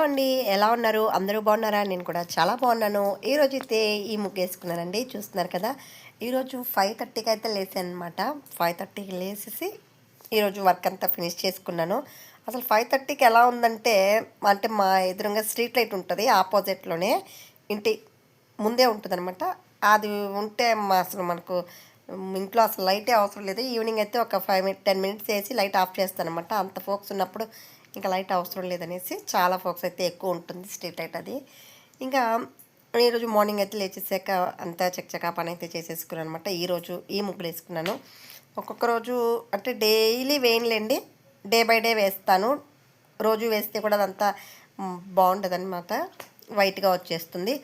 Hello అండి. ఎలా ఉన్నారు? అందరూ బాగున్నారా? నేను కూడా చాలా బాగున్నాను. ఈరోజు అయితే ఈ ముగ్గేసుకున్నానండి చూస్తున్నారు కదా ఈరోజు ఫైవ్ థర్టీకి అయితే లేసాను అనమాట ఫైవ్ థర్టీకి లేసేసి ఈరోజు వర్క్ అంతా ఫినిష్ చేసుకున్నాను. అసలు ఫైవ్ థర్టీకి ఎలా ఉందంటే అంటే మా ఎదురుగా స్ట్రీట్ లైట్ ఉంటుంది ఆపోజిట్లోనే ఇంటి ముందే ఉంటుందన్నమాట. అది ఉంటే మా అసలు మనకు ఇంట్లో అసలు లైటే అవసరం లేదు. ఈవినింగ్ అయితే ఒక ఫైవ్ మినిట్ టెన్ మినిట్స్ వేసి లైట్ ఆఫ్ చేస్తాను అనమాట అంత ఫోక్స్ ఉన్నప్పుడు ఇంకా లైట్ అవసరం లేదనేసి చాలా ఫోక్స్ అయితే ఎక్కువ ఉంటుంది స్ట్రీట్ లైట్ అది. ఇంకా ఈరోజు మార్నింగ్ అయితే లేచేసాక అంతా చకచకా పని అయితే చేసేసుకున్నాను అనమాట ఈరోజు ఈ ముగ్గులు వేసుకున్నాను. ఒక్కొక్క రోజు అంటే డైలీ వేయనులేండి డే బై డే వేస్తాను. రోజు వేస్తే కూడా అదంతా బాగుంటుంది అనమాట వైట్గా వచ్చేస్తుంది.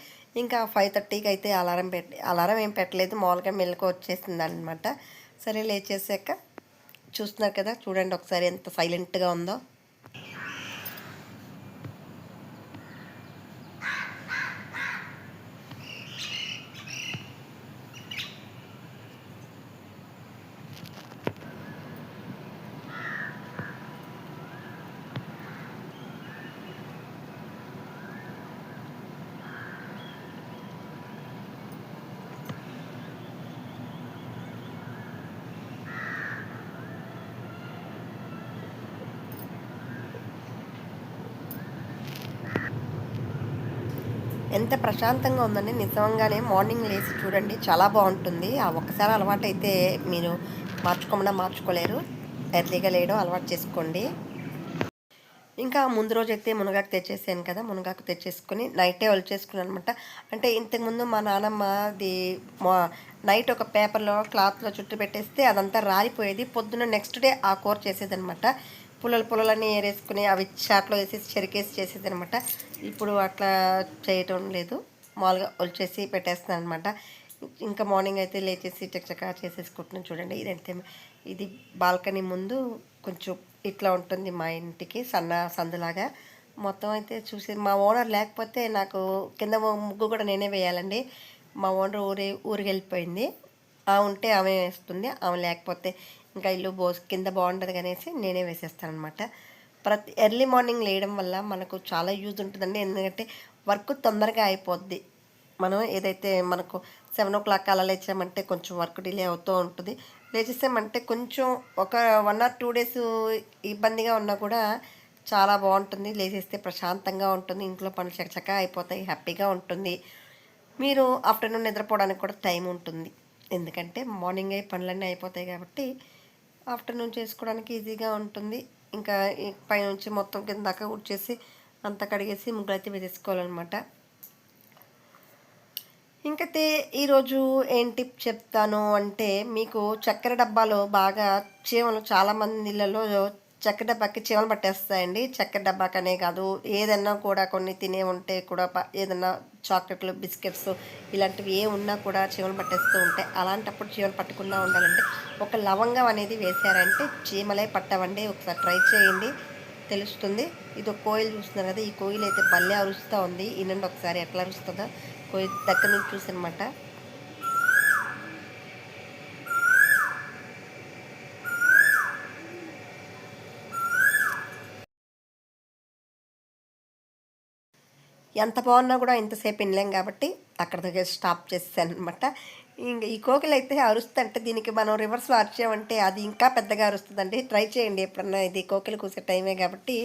ఇంకా ఫైవ్ థర్టీకి అయితే అలారం పెట్టి అలారం ఏం పెట్టలేదు మామూలుగా మెలకు వచ్చేసింది అనమాట సరే లేచేసాక చూస్తున్నారు కదా చూడండి ఒకసారి ఎంత సైలెంట్గా ఉందో. ఎంత ప్రశాంతంగా ఉందండి. నిజంగానే మార్నింగ్ లేచి చూడండి చాలా బాగుంటుంది. ఆ ఒక్కసారి అలవాటు అయితే మీరు మార్చుకోకుండా మార్చుకోలేరు. ఎర్లీగా లేయడం అలవాటు చేసుకోండి. ఇంకా ముందు రోజు అయితే మునగాకు తెచ్చేసాను కదా మునగాకు తెచ్చేసుకొని నైటే చేసుకున్నాను అనమాట అంటే ఇంతకుముందు మా నాన్నమ్మ అది నైట్ ఒక పేపర్లో క్లాత్లో చుట్టూ పెట్టేస్తే అదంతా రాలిపోయేది. పొద్దున్న నెక్స్ట్ డే ఆ కూర చేసేదనమాట పుల్లలు పుల్లలన్నీ ఏరేసుకుని అవి చాట్లో వేసేసి చెరికేసి చేసేది అనమాట ఇప్పుడు అట్లా చేయటం లేదు. మామూలుగా ఒలిచేసి పెట్టేస్తున్నాను అనమాట ఇంకా మార్నింగ్ అయితే లేచేసి చక్కచక్క చేసేసుకుంటున్నాను చూడండి. ఇదంతే. ఇది బాల్కనీ ముందు కొంచెం ఇట్లా ఉంటుంది మా ఇంటికి సన్న సందులాగా. మొత్తం అయితే చూసి మా ఓనర్ లేకపోతే నాకు కింద ముగ్గు కూడా నేనే వేయాలండి. మా ఓనర్ ఊరి ఊరికి వెళ్ళిపోయింది. ఆ ఉంటే ఆమె వేస్తుంది ఆమె లేకపోతే ఇంకా ఇల్లు బో కింద బాగుంటుంది అనేసి నేనే వేసేస్తాను అనమాట ప్రతి ఎర్లీ మార్నింగ్ లేయడం వల్ల మనకు చాలా యూజ్ ఉంటుందండి. ఎందుకంటే వర్క్ తొందరగా అయిపోద్ది. మనం ఏదైతే మనకు సెవెన్ ఓ క్లాక్ అలా లేచామంటే కొంచెం వర్క్ డిలే అవుతూ ఉంటుంది. లేచేసామంటే కొంచెం ఒక వన్ ఆర్ టూ డేస్ ఇబ్బందిగా ఉన్నా కూడా చాలా బాగుంటుంది. లేచేస్తే ప్రశాంతంగా ఉంటుంది. ఇంట్లో పనులు చకచక అయిపోతాయి. హ్యాపీగా ఉంటుంది. మీరు ఆఫ్టర్నూన్ నిద్రపోవడానికి కూడా టైం ఉంటుంది. ఎందుకంటే మార్నింగ్ అయి పనులన్నీ అయిపోతాయి కాబట్టి ఆఫ్టర్నూన్ చేసుకోవడానికి ఈజీగా ఉంటుంది. ఇంకా పైనుంచి మొత్తం కింద దాకా ఉడ్చేసి అంతా కడిగేసి ముగ్గులైతే వేసేసుకోవాలన్నమాట. ఇంకైతే ఈరోజు ఏం టిప్ చెప్తాను అంటే మీకు చక్కెర డబ్బాలో బాగా చీమలు చాలామంది ఇళ్ళలో చక్కెర డబ్బాకి చీమలు పట్టేస్తాయండి. చక్కెర డబ్బాకనే కాదు ఏదన్నా కూడా కొన్ని తినే ఉంటే కూడా ఏదన్నా చాక్లెట్లు బిస్కెట్స్ ఇలాంటివి ఏ ఉన్నా కూడా చీమలు పట్టేస్తూ ఉంటాయి అలాంటప్పుడు చీమలు పట్టకుండా ఉండాలంటే ఒక లవంగం అనేది వేసారంటే చీమలే పట్టవండి. ఒకసారి ట్రై చేయండి. తెలుస్తుంది. ఇది ఒక కోయిల్ చూస్తున్నారు కదా ఈ కోయిల్ అయితే భలే అరుస్తూ ఉంది. ఈనండి ఒకసారి ఎట్లా అరుస్తుందో. కోయిల్ దగ్గర నుంచి చూసనమాట ఎంత బాగున్నా కూడా ఇంతసేపు వినలేం కాబట్టి అక్కడ దగ్గర స్టాప్ చేసాను అనమాట ఇంకా ఈ కోకిలు అయితే అరుస్తుంటే దీనికి మనం రివర్స్లో అరిచామంటే అది ఇంకా పెద్దగా అరుస్తుందండి. ట్రై చేయండి ఎప్పుడన్నా ఇది కోకిలు కూసే టైమే కాబట్టి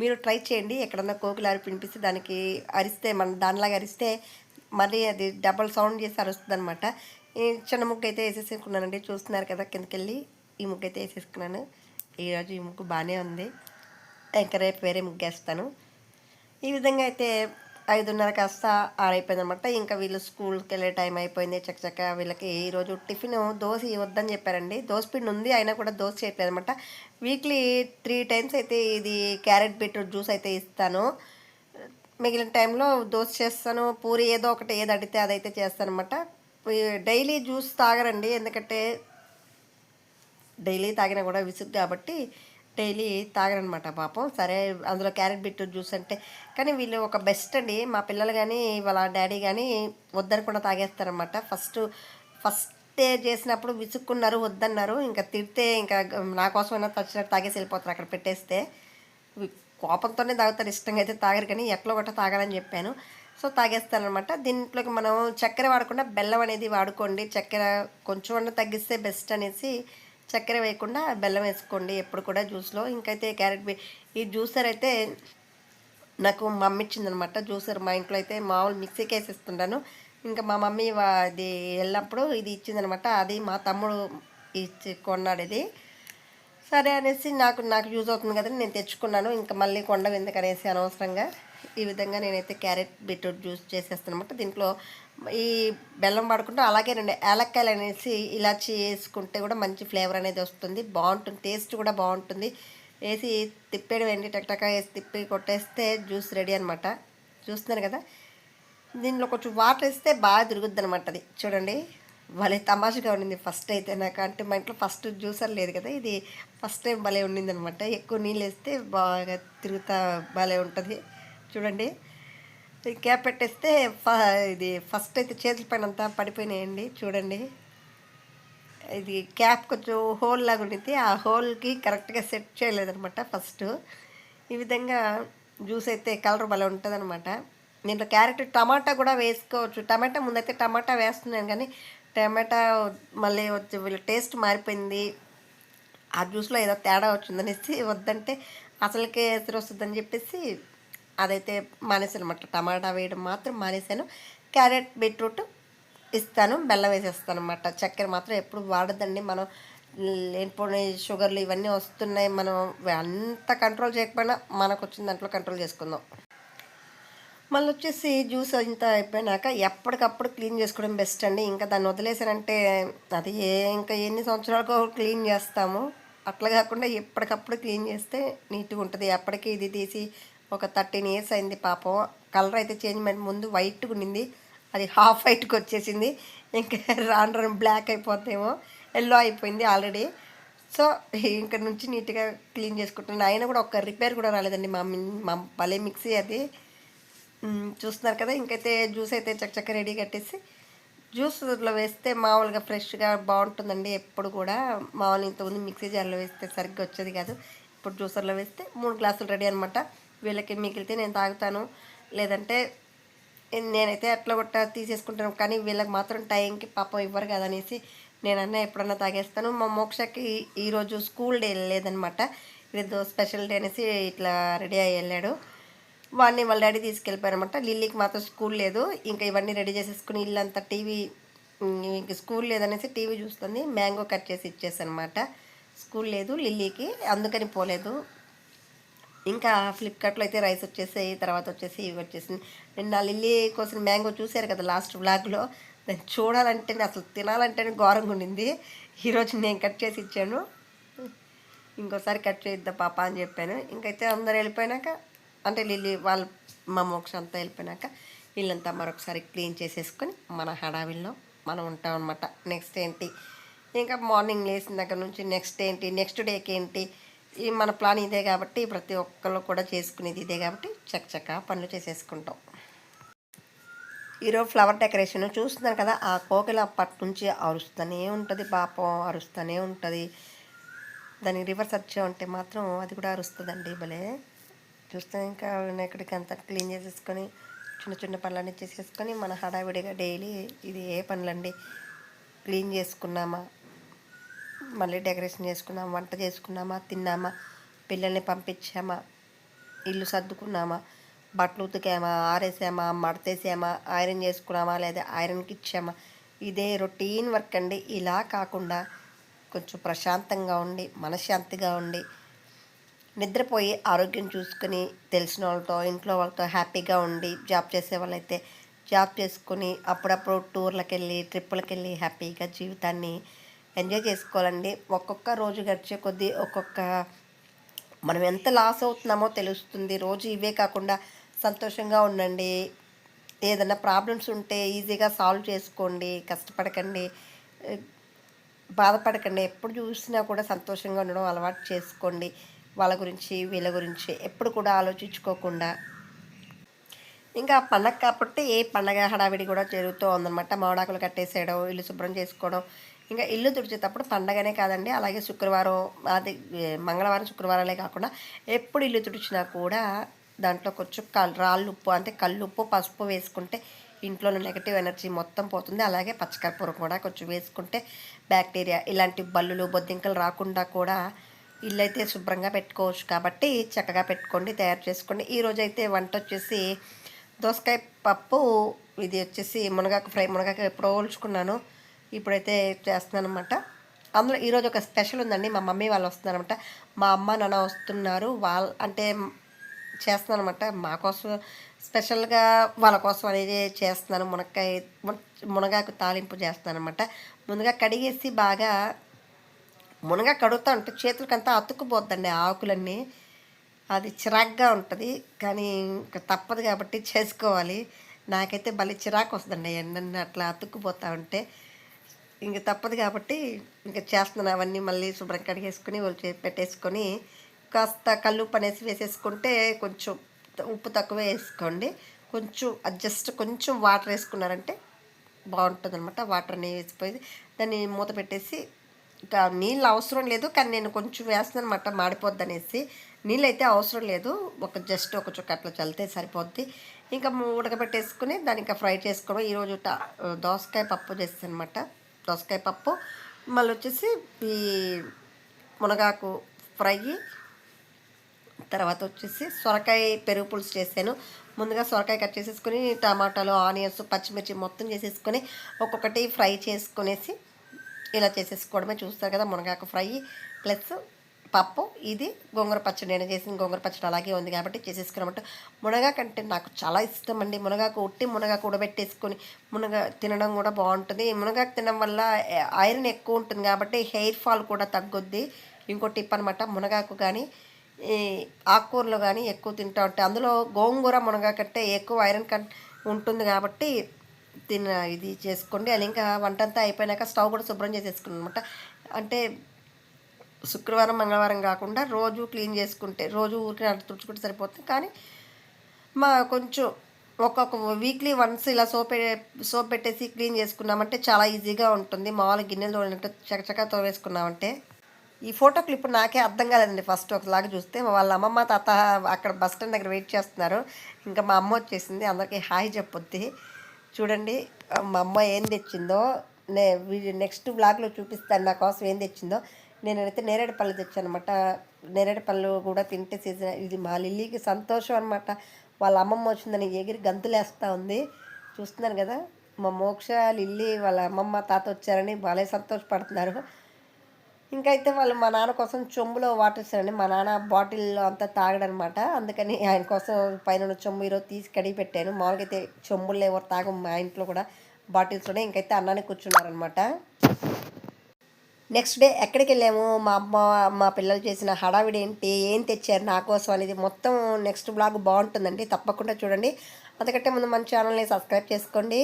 మీరు ట్రై చేయండి. ఎక్కడన్నా కోకిలు అరి దానికి అరిస్తే మన దానిలాగా అరిస్తే మళ్ళీ అది డబల్ సౌండ్ చేసి అరుస్తుంది అనమాట చిన్న ముగ్గు అయితే వేసేసుకున్నానండి. చూస్తున్నారు కదా కిందకెళ్ళి ఈ ముగ్గు అయితే వేసేసుకున్నాను. ఈరోజు ఈ ముగ్గు బాగానే ఉంది. ఇంకా రేపు వేరే ముగ్గు వేస్తాను. ఈ విధంగా అయితే ఐదున్నర కాస్త ఆరైపోయిందనమాట. ఇంకా వీళ్ళు స్కూల్కి వెళ్ళే టైం అయిపోయింది. చక్కచక్క వీళ్ళకి ఈరోజు టిఫిన్ దోశ ఇవ్వద్దని చెప్పారండి. దోశ పిండి ఉంది అయినా కూడా దోశ చేయట్లేదు అనమాట వీక్లీ త్రీ టైమ్స్ అయితే ఇది క్యారెట్ బీట్రూట్ జ్యూస్ అయితే ఇస్తాను. మిగిలిన టైంలో దోశ చేస్తాను. పూరి ఏదో ఒకటి ఏది అడిగితే అదైతే చేస్తాను అనమాట డైలీ జ్యూస్ తాగరండి. ఎందుకంటే డైలీ తాగినా కూడా విసుగు కాబట్టి డైలీ తాగరనమాట పాపం. సరే అందులో క్యారెట్ బీట్రూట్ జ్యూస్ అంటే కానీ వీళ్ళు ఒక బెస్ట్ అండి. మా పిల్లలు కానీ వాళ్ళ డాడీ కానీ వద్దనకుండా తాగేస్తారనమాట. ఫస్ట్ ఫస్ట్ చేసినప్పుడు విసుక్కున్నారు వద్దన్నారు. ఇంకా తిడితే ఇంకా నా కోసమైనా తచ్చినట్టు తాగేసి వెళ్ళిపోతారు అక్కడ పెట్టేస్తే. కోపంతోనే తాగుతారు ఇష్టంగా అయితే తాగరు. కానీ ఎట్లా ఒకట తాగాలని చెప్పాను. సో తాగేస్తారనమాట. దీంట్లోకి మనం చక్కెర వాడకుండా బెల్లం అనేది వాడుకోండి. చక్కెర కొంచెం అన్న తగ్గిస్తే బెస్ట్ అనేసి చక్కెర వేయకుండా బెల్లం వేసుకోండి ఎప్పుడు కూడా జ్యూస్లో. ఇంకైతే క్యారెట్ ఈ జ్యూసర్ అయితే నాకు మమ్మీ ఇచ్చిందనమాట జ్యూసర్. మా ఇంట్లో అయితే మామూలు మిక్సీకి వేసేస్తుంటాను ఇంకా మా మమ్మీ ఇది వెళ్ళినప్పుడు ఇది ఇచ్చిందనమాట. అది మా తమ్ముడు ఇచ్చి కొన్నాడు ఇది. సరే అనేసి నాకు నాకు యూజ్ అవుతుంది కదా నేను తెచ్చుకున్నాను. ఇంకా మళ్ళీ కొండ ఎందుకు అనేసి అనవసరంగా ఈ విధంగా నేనైతే క్యారెట్ బీట్రూట్ జ్యూస్ చేసేస్తాను అనమాట దీంట్లో ఈ బెల్లం వాడుకుంటూ అలాగే రెండు అనేసి ఇలాచి వేసుకుంటే కూడా మంచి ఫ్లేవర్ అనేది వస్తుంది. బాగుంటుంది. టేస్ట్ కూడా బాగుంటుంది. వేసి తిప్పేయడం ఏంటి? టక్టక వేసి తిప్పి కొట్టేస్తే జ్యూస్ రెడీ అనమాట చూస్తున్నారు కదా? దీనిలో కొంచెం వాటర్ వేస్తే బాగా తిరుగుద్ది అనమాట అది. చూడండి. భలే తమాషగా ఉండింది. ఫస్ట్ అయితే నాకు అంటే మా ఇంట్లో ఫస్ట్ జ్యూసర్ లేదు కదా. ఇది ఫస్ట్ టైం భలే ఉండింది అనమాట ఎక్కువ నీళ్ళు వేస్తే బాగా తిరుగుతా భలే ఉంటుంది. చూడండి. క్యాప్ పెట్టేస్తే ఫ ఇది ఫస్ట్ అయితే చేతుల పైన అంతా పడిపోయినాయండి. చూడండి. ఇది క్యాప్ కొంచెం హోల్ లాగా ఉండింది ఆ హోల్కి కరెక్ట్గా సెట్ చేయలేదనమాట ఫస్ట్. ఈ విధంగా జ్యూస్ అయితే కలర్ భలే ఉంటుంది దీంట్లో క్యారెట్ టమాటా కూడా వేసుకోవచ్చు. టమాటా ముందైతే టమాటా వేస్తున్నాను కానీ టమాటా మళ్ళీ వచ్చి వీళ్ళ టేస్ట్ మారిపోయింది. ఆ జ్యూస్లో ఏదో తేడా వచ్చిందనేసి వద్దంటే అసలుకే ఎదురు వస్తుందని చెప్పేసి అదైతే మానేసాను అనమాట టమాటా వేయడం మాత్రం మానేశాను. క్యారెట్ బీట్రూట్ ఇస్తాను బెల్లం వేసేస్తాను అనమాట చక్కెర మాత్రం ఎప్పుడు వాడదండి మనం. లేనిపోని షుగర్లు ఇవన్నీ వస్తున్నాయి. మనం అంత కంట్రోల్ చేయకపోయినా మనకు వచ్చిన దాంట్లో కంట్రోల్ చేసుకుందాం. మళ్ళీ వచ్చేసి జ్యూస్ ఇంత అయిపోయినాక ఎప్పటికప్పుడు క్లీన్ చేసుకోవడం బెస్ట్ అండి. ఇంకా దాన్ని వదిలేసానంటే అది ఏ ఇంకా ఎన్ని సంవత్సరాలకు క్లీన్ చేస్తాము. అట్లా కాకుండా ఎప్పటికప్పుడు క్లీన్ చేస్తే నీట్గా ఉంటుంది. ఎప్పటికీ ఇది తీసి ఒక థర్టీన్ ఇయర్స్ అయింది పాపం. కలర్ అయితే చేంజ్ ముందు వైట్గా ఉండింది. అది హాఫ్ వైట్కి వచ్చేసింది. ఇంకా రాను రాను బ్లాక్ అయిపోతేమో ఎల్లో అయిపోయింది ఆల్రెడీ సో ఇంకా నుంచి నీట్గా క్లీన్ చేసుకుంటున్నాను అయినా కూడా ఒక రిపేర్ కూడా రాలేదండి. మా మా భలే మిక్సీ అది. చూస్తున్నారు కదా ఇంకైతే జ్యూస్ అయితే చక్కచక్క రెడీ కట్టేసి జ్యూస్లో వేస్తే మామూలుగా ఫ్రెష్గా బాగుంటుందండి ఎప్పుడు కూడా. మామూలు ఇంతకుముందు మిక్సీ జార్లో వేస్తే సరిగ్గా వచ్చేది కాదు. ఇప్పుడు జ్యూసర్లో వేస్తే మూడు గ్లాసులు రెడీ అనమాట వీళ్ళకి మిగిలితే నేను తాగుతాను. లేదంటే నేనైతే అట్లా కొట్ట తీసేసుకుంటాను. కానీ వీళ్ళకి మాత్రం టైంకి పాపం ఇవ్వరు కదా నేనన్నా ఎప్పుడన్నా తాగేస్తాను. మా మోక్షకి ఈరోజు స్కూల్ డే లేదనమాట. ఇదేదో స్పెషల్ డే అనేసి ఇట్లా రెడీ అయ్యి వెళ్ళాడు. వాడిని వాళ్ళ డాడీ తీసుకెళ్ళిపోయారనమాట. లిల్లీకి మాత్రం స్కూల్ లేదు. ఇంకా ఇవన్నీ రెడీ చేసేసుకుని ఇల్లంతా టీవీ ఇంక స్కూల్ లేదనేసి టీవీ చూస్తుంది. మ్యాంగో కట్ చేసి ఇచ్చేసనమాట. స్కూల్ లేదు లిల్లీకి. అందుకని పోలేదు. ఇంకా ఫ్లిప్కార్ట్లో అయితే రైస్ వచ్చేసాయి తర్వాత వచ్చేసి ఇవి వచ్చేసింది నిన్న లిల్లీ కోసం మ్యాంగో చూశారు కదా లాస్ట్ బ్లాగ్లో దాన్ని చూడాలంటే అసలు తినాలంటేనే ఘోరంగా ఉండింది. ఈరోజు నేను కట్ చేసి ఇచ్చాను. ఇంకోసారి కట్ చేద్దా పాప అని చెప్పాను. ఇంకైతే అందరు వెళ్ళిపోయినాక అంటే లిల్లీ వాళ్ళ మా మోక్ష అంతా వెళ్ళిపోయినాక వీళ్ళంతా మరొకసారి క్లీన్ చేసేసుకొని మన హడావిల్లో మనం ఉంటాం అనమాట నెక్స్ట్ ఏంటి? ఇంకా మార్నింగ్ లేచిన దగ్గర నుంచి నెక్స్ట్ ఏంటి? నెక్స్ట్ డేకి ఏంటి? ఈ మన ప్లాన్ ఇదే కాబట్టి ప్రతి ఒక్కళ్ళు కూడా చేసుకునేది ఇదే కాబట్టి చక్కచక్క పనులు చేసేసుకుంటాం. ఈరోజు ఫ్లవర్ డెకరేషన్ చూస్తున్నాను కదా ఆ కోకిల అప్పటి నుంచి అరుస్తూనే ఉంటుంది పాపం అరుస్తూనే ఉంటుంది. దాని రివర్స్ వచ్చామంటే మాత్రం అది కూడా అరుస్తుందండి భలే. చూస్తే ఇంకా వినాయకుడికి అంతా క్లీన్ చేసేసుకొని చిన్న చిన్న పనులన్నీ చేసేసుకొని మన హడావిడిగా డైలీ ఇది ఏ పనులండి? క్లీన్ చేసుకున్నామా? మళ్ళీ డెకరేషన్ చేసుకున్నామా వంట చేసుకున్నామా తిన్నామా పిల్లల్ని పంపించామా ఇల్లు సర్దుకున్నామా బట్టలు ఉతికామా ఆరేసామా మడతేసామా ఐరన్ చేసుకున్నామా లేదా ఐరన్కి ఇచ్చామా? ఇదే రొటీన్ వర్క్ అండి. ఇలా కాకుండా కొంచెం ప్రశాంతంగా ఉండి మనశ్శాంతిగా ఉండి నిద్రపోయి ఆరోగ్యం చూసుకుని తెలిసిన వాళ్ళతో ఇంట్లో వాళ్ళతో హ్యాపీగా ఉండి జాబ్ చేసే వాళ్ళైతే జాబ్ చేసుకుని అప్పుడప్పుడు టూర్లకు వెళ్ళి ట్రిప్పులకు వెళ్ళి హ్యాపీగా జీవితాన్ని ఎంజాయ్ చేసుకోవాలండి. ఒక్కొక్క రోజు గడిచే కొద్దీ ఒక్కొక్క మనం ఎంత లాస్ అవుతున్నామో తెలుస్తుంది. రోజు ఇవే కాకుండా సంతోషంగా ఉండండి. ఏదైనా ప్రాబ్లమ్స్ ఉంటే ఈజీగా సాల్వ్ చేసుకోండి. కష్టపడకండి. బాధపడకండి. ఎప్పుడు చూసినా కూడా సంతోషంగా ఉండడం అలవాటు చేసుకోండి. వాళ్ళ గురించి వీళ్ళ గురించి ఎప్పుడు కూడా ఆలోచించుకోకుండా. ఇంకా పండగ కాబట్టి ఏ పండగ హడావిడి కూడా జరుగుతూ ఉందన్నమాట. మామిడాకులు కట్టేసేయడం ఇల్లు శుభ్రం చేసుకోవడం ఇంకా ఇల్లు తుడిచేటప్పుడు పండగనే కాదండి అలాగే శుక్రవారం అది మంగళవారం శుక్రవారాలే కాకుండా ఎప్పుడు ఇల్లు తుడిచినా కూడా దాంట్లో కొంచెం కల్ రాళ్ళు ఉప్పు అంటే కళ్ళు ఉప్పు పసుపు వేసుకుంటే ఇంట్లో నెగటివ్ ఎనర్జీ మొత్తం పోతుంది. అలాగే పచ్చకర్పూరం కూడా కొంచెం వేసుకుంటే బ్యాక్టీరియా ఇలాంటి బల్లులు బొద్దింకలు రాకుండా కూడా ఇల్లు అయితే శుభ్రంగా పెట్టుకోవచ్చు. కాబట్టి చక్కగా పెట్టుకోండి తయారు చేసుకోండి. ఈరోజు అయితే వంట వచ్చేసి దోసకాయ పప్పు ఇది వచ్చేసి మునగాకు ఫ్రై మునగాకు ఎప్పుడో ఓల్చుకున్నాను ఇప్పుడైతే చేస్తున్నాను అనమాట అందులో ఈరోజు ఒక స్పెషల్ ఉందండి. మా మమ్మీ వాళ్ళు వస్తున్నారనమాట మా అమ్మ నాన్న వస్తున్నారు. వాళ్ళ అంటే చేస్తున్నాను అనమాట మా కోసం స్పెషల్గా వాళ్ళ కోసం అనేది చేస్తున్నాను. మునక్కాయ మునగాకు తాలింపు చేస్తున్నాను అనమాట ముందుగా కడిగేసి బాగా మునగా కడుగుతా ఉంటే చేతులకంతా అతుక్కుపోద్దండి ఆకులన్నీ. అది చిరాగ్గా ఉంటుంది. కానీ ఇంకా తప్పదు కాబట్టి చేసుకోవాలి. నాకైతే భలే చిరాకు వస్తుందండి. ఎన్నెన్న అట్లా అతుక్కుపోతూ ఉంటే. ఇంక తప్పదు కాబట్టి ఇంకా చేస్తున్నాను అవన్నీ మళ్ళీ శుభ్రం కడిగేసుకుని ఒలిచి పెట్టేసుకొని కాస్త కల్లుప్పు అనేసి వేసేసుకుంటే కొంచెం ఉప్పు తక్కువ వేసుకోండి. కొంచెం జస్ట్ కొంచెం వాటర్ వేసుకున్నారంటే బాగుంటుంది అనమాట వాటర్ అనేవి వేసిపోయి దాన్ని మూత పెట్టేసి ఇంకా నీళ్ళు అవసరం లేదు కానీ నేను కొంచెం వేస్తాను అనమాట మాడిపోద్ది అనేసి. నీళ్ళు అయితే అవసరం లేదు ఒక జస్ట్ ఒక చుక్క అట్లా చల్లితే సరిపోద్ది. ఇంకా ఉడకబెట్టేసుకుని దాన్ని ఇంకా ఫ్రై చేసుకోవడం. ఈరోజు దోసకాయ పప్పు చేస్తాను అనమాట దోసకాయ పప్పు మళ్ళీ వచ్చేసి ఈ మునగాకు ఫ్రై తర్వాత వచ్చేసి సొరకాయ పెరుగు పులుసు చేశాను. ముందుగా సొరకాయ కట్ చేసేసుకొని టమాటాలు ఆనియన్స్ పచ్చిమిర్చి మొత్తం చేసేసుకొని ఒక్కొక్కటి ఫ్రై చేసుకునేసి ఇలా చేసేసుకోవడమే చూస్తారు కదా మునగాకు ఫ్రై. ప్లస్ పప్పు ఇది గోంగూర పచ్చడి. నేను చేసిన గోంగూర పచ్చడి అలాగే ఉంది కాబట్టి చేసేసుకున్నమాట. మునగాకు అంటే నాకు చాలా ఇష్టం అండి. మునగాకు ఉట్టి మునగాకు ఉడబెట్టేసుకొని మునగ తినడం కూడా బాగుంటుంది. మునగాకు తినడం వల్ల ఐరన్ ఎక్కువ ఉంటుంది కాబట్టి హెయిర్ ఫాల్ కూడా తగ్గుద్ది. ఇంకో టిప్ అనమాట మునగాకు కానీ ఈ ఆకుకూరలు కానీ ఎక్కువ తింటూ ఉంటాయి అందులో గోంగూర మునగా కంటే ఎక్కువ ఐరన్ కన్ ఉంటుంది కాబట్టి తిన ఇది చేసుకోండి. అది ఇంకా వంట అంతా అయిపోయినాక స్టవ్ కూడా శుభ్రం చేసేసుకున్నాను అనమాట అంటే శుక్రవారం మంగళవారం కాకుండా రోజు క్లీన్ చేసుకుంటే రోజు ఊరికి అంత తుడుచుకుంటే సరిపోతుంది. కానీ మా కొంచెం ఒక్కొక్క వీక్లీ వన్స్ ఇలా సోప్ సోప్ పెట్టేసి క్లీన్ చేసుకున్నామంటే చాలా ఈజీగా ఉంటుంది. మామూలు గిన్నెలు తోడినట్టు చకచకా తోవేసుకున్నామంటే ఈ ఫోటో క్లిప్ నాకే అర్థం కాలేదండి ఫస్ట్ ఒకలాగా చూస్తే. వాళ్ళ అమ్మమ్మ తాత అక్కడ బస్ స్టాండ్ దగ్గర వెయిట్ చేస్తున్నారు. ఇంకా మా అమ్మ వచ్చేసింది. అందరికీ హాయ్ చెప్పొద్ది. చూడండి మా అమ్మ ఏం తెచ్చిందో. నే నెక్స్ట్ బ్లాగ్లో చూపిస్తాను నా కోసం ఏం తెచ్చిందో. నేనైతే నేరేడు పళ్ళు తెచ్చాను అనమాట నేరేడు పళ్ళు కూడా తింటే సీజన్ ఇది మా లిల్లీకి సంతోషం అనమాట వాళ్ళ అమ్మమ్మ వచ్చిందని ఎగిరి గంతులేస్తూ ఉంది. చూస్తున్నాను కదా? మా మోక్ష లిల్లీ వాళ్ళ అమ్మమ్మ తాత వచ్చారని బాలే సంతోషపడుతున్నారు. ఇంకా అయితే వాళ్ళు మా నాన్న కోసం చెంబులో వాటర్ ఇస్తారండి మా నాన్న బాటిల్లో అంతా తాగడనమాట అందుకని ఆయన కోసం పైన ఉన్న చెంబు ఈరోజు తీసి కడిగి పెట్టాను. మామూలుగా అయితే చెంబుల్లో ఎవరు తాగం మా ఇంట్లో కూడా బాటిల్స్లోనే ఇంకైతే అన్నానే కూర్చున్నారనమాట నెక్స్ట్ డే ఎక్కడికి వెళ్ళాము? మా అమ్మ మా పిల్లలు చేసిన హడావిడి ఏంటి? ఏం తెచ్చారు నా కోసం అనేది మొత్తం నెక్స్ట్ బ్లాగ్ బాగుంటుందండి. తప్పకుండా చూడండి. అందుకంటే ముందు మన ఛానల్ని సబ్స్క్రైబ్ చేసుకోండి.